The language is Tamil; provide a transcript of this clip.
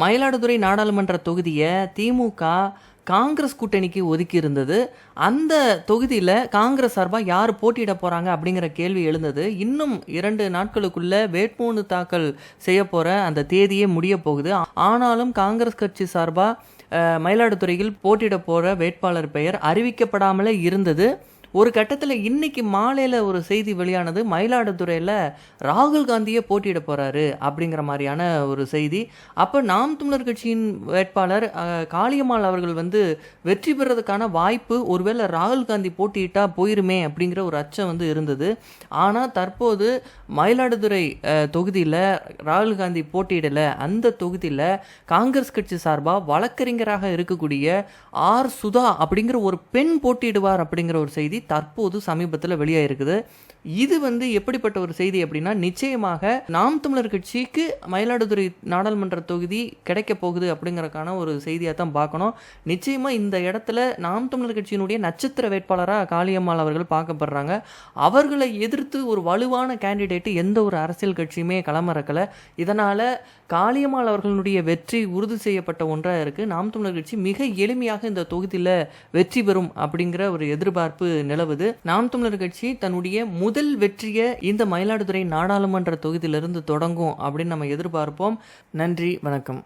மயிலாடுதுறை நாடாளுமன்ற தொகுதியை திமுக காங்கிரஸ் கூட்டணிக்கு ஒதுக்கி இருந்தது அந்த தொகுதியில் காங்கிரஸ் சார்பாக யார் போட்டியிட போகிறாங்க அப்படிங்கிற கேள்வி எழுந்தது. இன்னும் இரண்டு நாட்களுக்குள்ளே வேட்புமனு தாக்கல் செய்ய போகிற அந்த தேதியே முடிய போகுது. ஆனாலும் காங்கிரஸ் கட்சி சார்பாக மயிலாடுதுறையில் போட்டியிட போகிற வேட்பாளர் பெயர் அறிவிக்கப்படாமலே இருந்தது. ஒரு கட்டத்தில் இன்னைக்கு மாலையில் ஒரு செய்தி வெளியானது மயிலாடுதுறையில் ராகுல் காந்தியே போட்டியிட போகிறாரு அப்படிங்கிற மாதிரியான ஒரு செய்தி. அப்போ நாம் தமிழர் கட்சியின் வேட்பாளர் காளியம்மாள் அவர்கள் வந்து வெற்றி பெறதுக்கான வாய்ப்பு ஒருவேளை ராகுல் காந்தி போட்டியிட்டா போயிருமே அப்படிங்கிற ஒரு அச்சம் வந்து இருந்தது. ஆனால் தற்போது மயிலாடுதுறை தொகுதியில் ராகுல் காந்தி போட்டியிடலை. அந்த தொகுதியில் காங்கிரஸ் கட்சி சார்பாக வழக்கறிஞராக இருக்கக்கூடிய ஆர் சுதா அப்படிங்கிற ஒரு பெண் போட்டியிடுவார் அப்படிங்கிற ஒரு செய்தி தற்போது சமீபத்தில் வெளியாயிருக்குது. இது வந்து எப்படிப்பட்ட ஒரு செய்தி அப்படின்னா நிச்சயமாக நாம் தமிழர் கட்சிக்கு மயிலாடுதுறை நாடாளுமன்ற தொகுதி கிடைக்க போகுது அப்படிங்கறதுக்கான ஒரு செய்தியாக தான் பார்க்கணும். நிச்சயமாக இந்த இடத்துல நாம் தமிழர் கட்சியினுடைய நட்சத்திர வேட்பாளராக காளியம்மாள் அவர்கள் பார்க்கப்படுறாங்க. அவர்களை எதிர்த்து ஒரு வலுவான கேண்டிடேட்டு எந்த ஒரு அரசியல் கட்சியுமே களமிறக்கலை. இதனால் காளியம்மாள் அவர்களுடைய வெற்றி உறுதி செய்யப்பட்ட ஒன்றாக இருக்குது நாம் தமிழர் கட்சி மிக எளிமையாக இந்த தொகுதியில் வெற்றி பெறும் அப்படிங்கிற ஒரு எதிர்பார்ப்பு நிலவுது. நாம் தமிழர் கட்சி தன்னுடைய முதல் வெற்றியை இந்த மயிலாடுதுறை நாடாளுமன்ற தொகுதியிலிருந்து தொடங்கும் அப்படின்னு நம்ம எதிர்பார்ப்போம். நன்றி வணக்கம்.